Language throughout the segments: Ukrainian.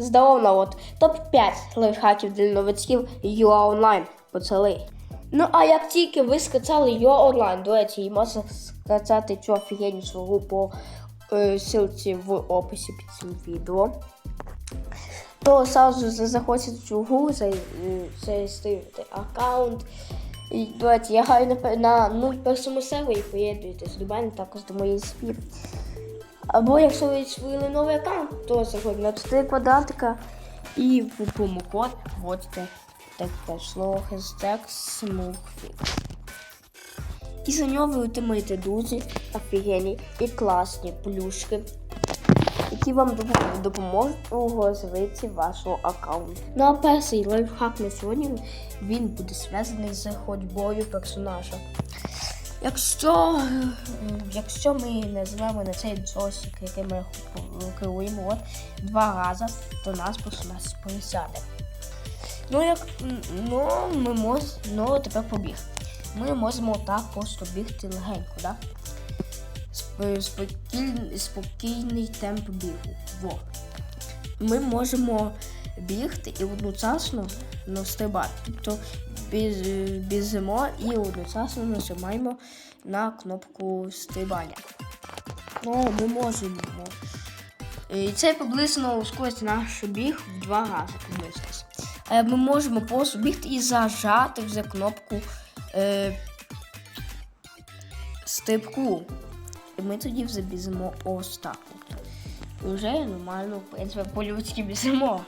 Здорово, народ! Топ-5 лайфхаків для новачків UA Online. Почали. Ну, а як тільки ви скачали UA Online, до речі, можна скачати цю офігеннішу гру по е, ссылці в описі під цим відео, то сразу в цю гру, за- зареєструєте аккаунт. І, до я граю на, на 01 сервері, приєднуйтесь до мене також до моєї спів. Або якщо ви створили новий аккаунт, то заходьте на 4 квадратика і в промокод вводите таке слово хештег SmoothFit. І за нього ви отримаєте дуже офігенні і класні плюшки, які вам допоможуть у розвитку вашого аккаунту. Ну а перший лайфхак на сьогодні він буде зв'язаний з ходьбою персонажа. Якщо, якщо ми нажмемо на цей джойстик, який ми керуємо от, два рази, то нас персонаж присяде. Ну, як, ну, ми мож, ну, тепер побіг. Ми можемо так просто бігти легенько? Сп- Спокійний, спокійний темп бігу. Во. Ми можемо бігти і одночасно стрибати. Тобто біз, біжимо і одночасно нажимаємо на кнопку стрибання. Ну, ми можемо. І це приблизно ускорить наш біг в два рази приблизно. Е, Ми можемо просто бігти і зажати вже кнопку е, стрибку. І ми тоді вже біжимо ось так. І вже нормально, в принципі, по-людськи біжимо.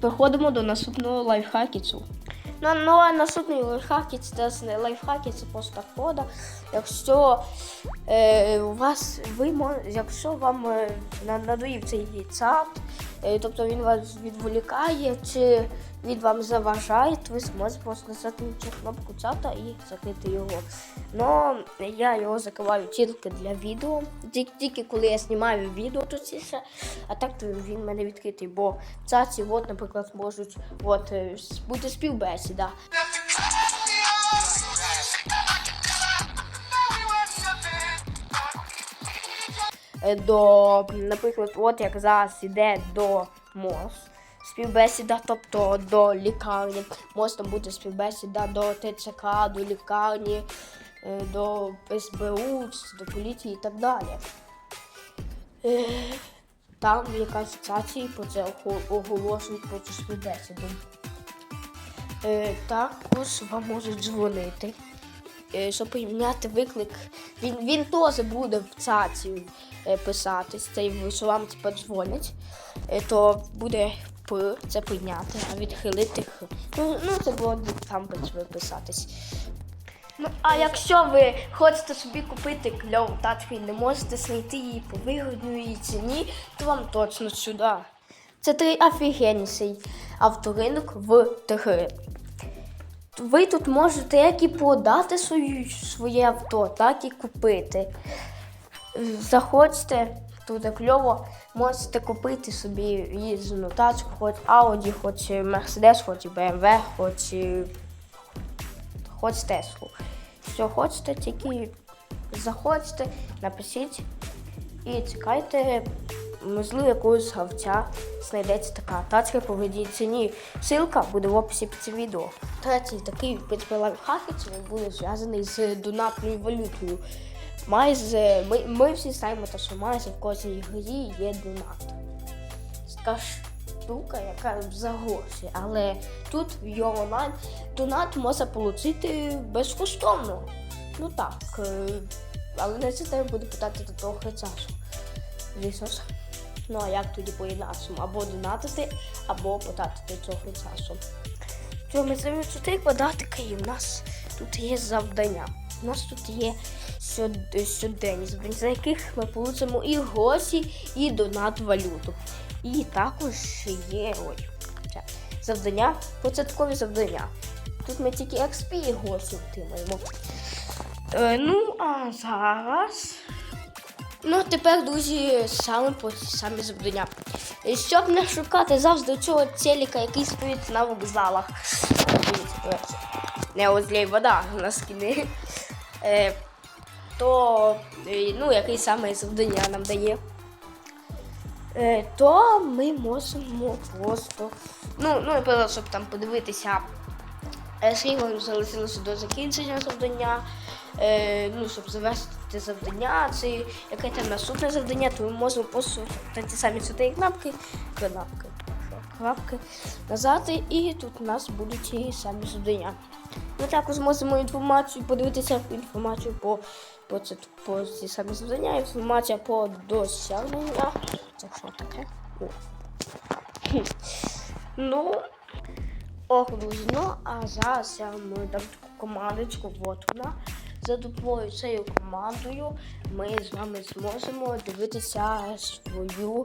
Переходимо до наступного лайфхакіцу. Ну, ну а наступний лайфхакіць це не лайфхаки, це просто кода. Якщо е, у вас ви якщо вам е, надоїв цей е, тобто він вас відволікає чи він вам заважає, то ви зможете просто нажати на цю кнопку чата і закрити його. Ну, я його закриваю тільки для відео. Тільки, коли я знімаю відео, то ще, а так то він в мене відкритий, бо в чаті, от, наприклад, можуть от, е, бути співбесіда. До, наприклад, от як зараз іде до МОЗ. Співбесіда, тобто до лікарні, можна бути співбесіда до ТЦК, до лікарні, е, до СБУ, до поліції і так далі. Е, Там якась стації про це оголошують про цю співбесіду. Е, Також вам можуть дзвонити, е, щоб прийняти виклик. Він, він теж буде в чаті е, писатись, цей що вам типа дзвонять, е, то буде П, це прийняти, а відхилити Х. Ну, ну це буде там буде писатись. Ну, а якщо ви хочете собі купити кльову тачку і не можете знайти її по вигідній ціні, то вам точно сюди. Це той офігенніший авторинок в ТГ. Ви тут можете як і продати свою, своє авто, так і купити. Заходьте, тут кльово, можете купити собі різну тачку, хоч Audi, хоч Mercedes, хоч BMW, хоч, хоч Tesla. Що хочете, тільки заходьте, напишіть і чекайте, можливо, якогось гравця знайдеться така тачка по вигідній ціні. Ссылка буде в описі під цим відео. Третій такий підпил лайфхакець, він буде зв'язаний з донатною валютою. Майже ми, ми всі знаємо, те, що майже в кожній грі є донат. Це така штука, яка за гроші. Але тут в Yo Online донат можна отримати безкоштовно. Ну так. е, Але на це треба буде питати до того часу. Звісно. Ну а як тоді по-інакшому? Або донатити, або потратити цього часу. Що ми займемо 4 квадратики і в нас тут є завдання. У нас тут є щод- щоденні завдання, за яких ми получимо і гроші, і донат валюту. І також є ой, це, завдання, початкові завдання. Тут ми тільки XP і гроші отримаємо. Е, ну, а зараз. Ну, тепер, друзі, саме по самі завдання. Щоб не шукати завжди цього телека, який стоїть на вокзалах. Дивіться. Не озлій вода на скіни. Е, то, е, ну, який саме завдання нам дає. е, то ми можемо просто. Ну, ну, наприклад, щоб там подивитися, е, скільки залишилося до закінчення завдання. Е, ну, щоб завершити завдання, це яке там наступне завдання, то ми можемо просто ті самі чотири кнопки, кнопки, кнопки нажати, і тут у нас будуть ті самі завдання. Ми також можемо інформацію подивитися інформацію по, по, це, по ці самі завдання, інформація по досягнення. Це що таке? О. Ну, ох, друзі, ну а зараз я вам дам таку командочку, от вона. За допомогою цією командою ми з вами зможемо дивитися свою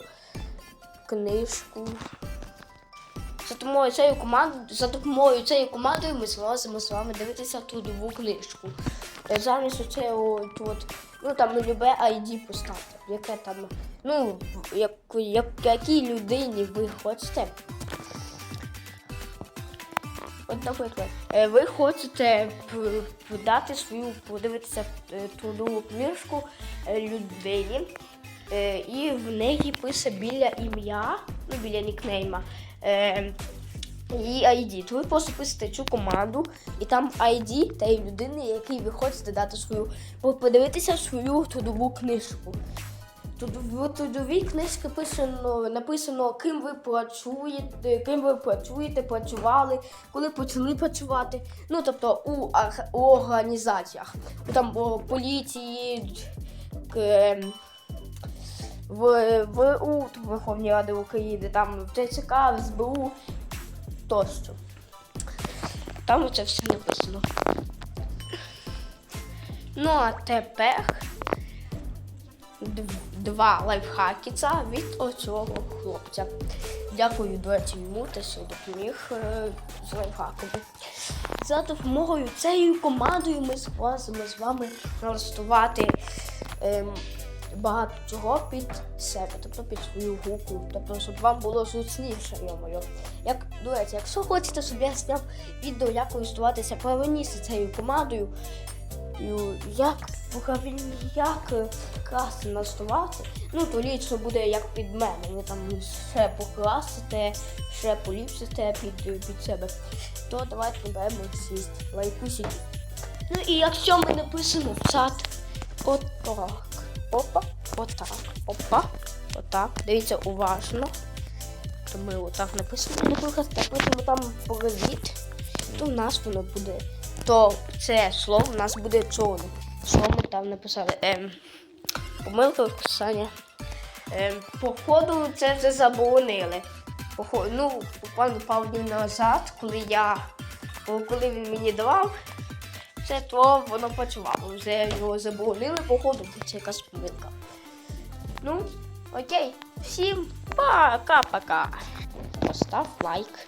книжку. За допомогою цієї команди, за допомогою цієї команди ми зможемо з вами дивитися трудову книжку. Е, Замість оцього от, ну там любе ID поставте, яке там, ну, як, як, якій людині ви хочете. От, наприклад, е, ви хочете п- подати свою, подивитися е, трудову книжку е, людині, і в неї пише біля ім'я, ну біля нікнейма. Її ID. То ви просто пишете цю команду, і там ID тієї людини, якій ви хочете дати свою, подивитися свою трудову книжку. Тут в трудовій книжці писано, написано, ким ви працюєте, ким ви працюєте, працювали, коли почали працювати. Ну, тобто у, організаціях. Там о, поліції, к, ем, в, в у Верховній Ради України, там в ТЦК, в СБУ тощо. Там це все написано. Ну а тепер два лайфхакіця від оцього хлопця. Дякую, до речі, йому те, що допоміг е, з лайфхаками. За допомогою цією командою ми зможемо з вами налаштувати ем, багато чого під себе, тобто під свою гуку, тобто, щоб вам було зручніше, йомою. Як, речі, якщо хочете, щоб я зняв відео, як користуватися правильніше цією командою, і як як е, краще налаштувати, ну то лічно буде як під мене. Ви там ще покрасите, ще поліпшите під, під себе. То давайте наберемо 6 лайкусиків. Ну і якщо ми напишемо в чат отак, опа, отак, опа, отак. Дивіться уважно. То ми отак напишемо, наприклад, напишемо там привіт, то в нас воно буде. То це слово в нас буде чорне. Що ми там написали? Ем, помилка вписання. Ем, походу це вже заборонили. Походу, ну, буквально пару днів назад, коли я коли він мені давав, це то воно працювало. Вже його заборонили, походу, це якась помилка. Ну, окей, всім пока-пока. Постав лайк.